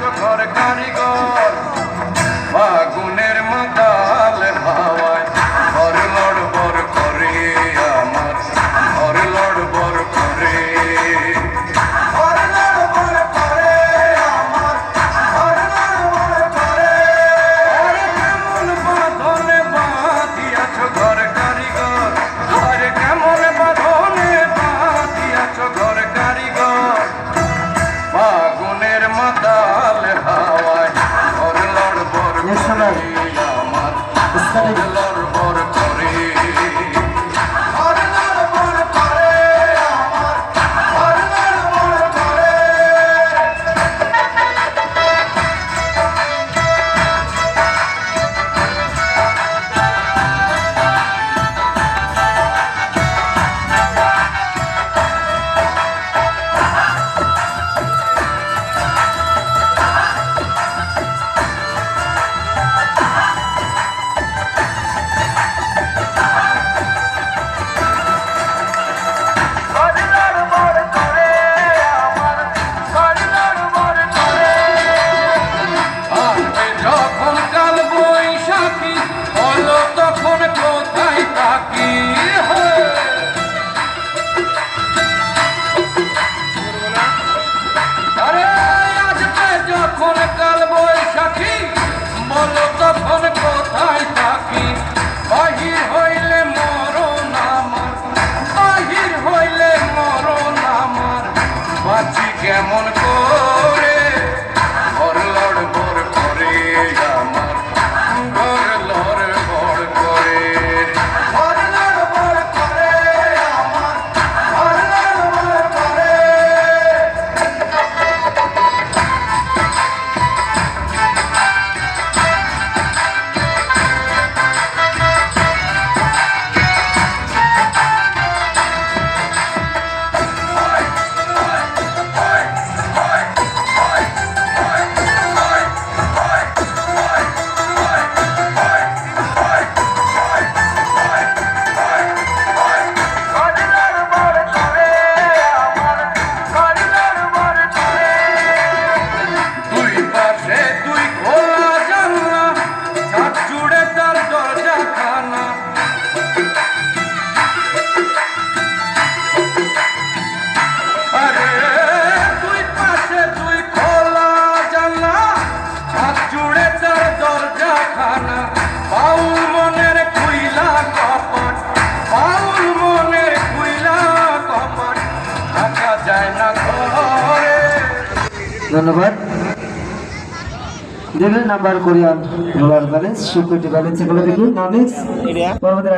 কার্যকর কারিগর Yes, sir. Yes, sir. দরজা খানা বাউল মনের খুইলা কপট বাউল মনের খুইলা কপট থাকা যায় না ঘরে। ধন্যবাদ। দেবেন number Korean roller balance security balance এগুলো নলেজ পরবর্তী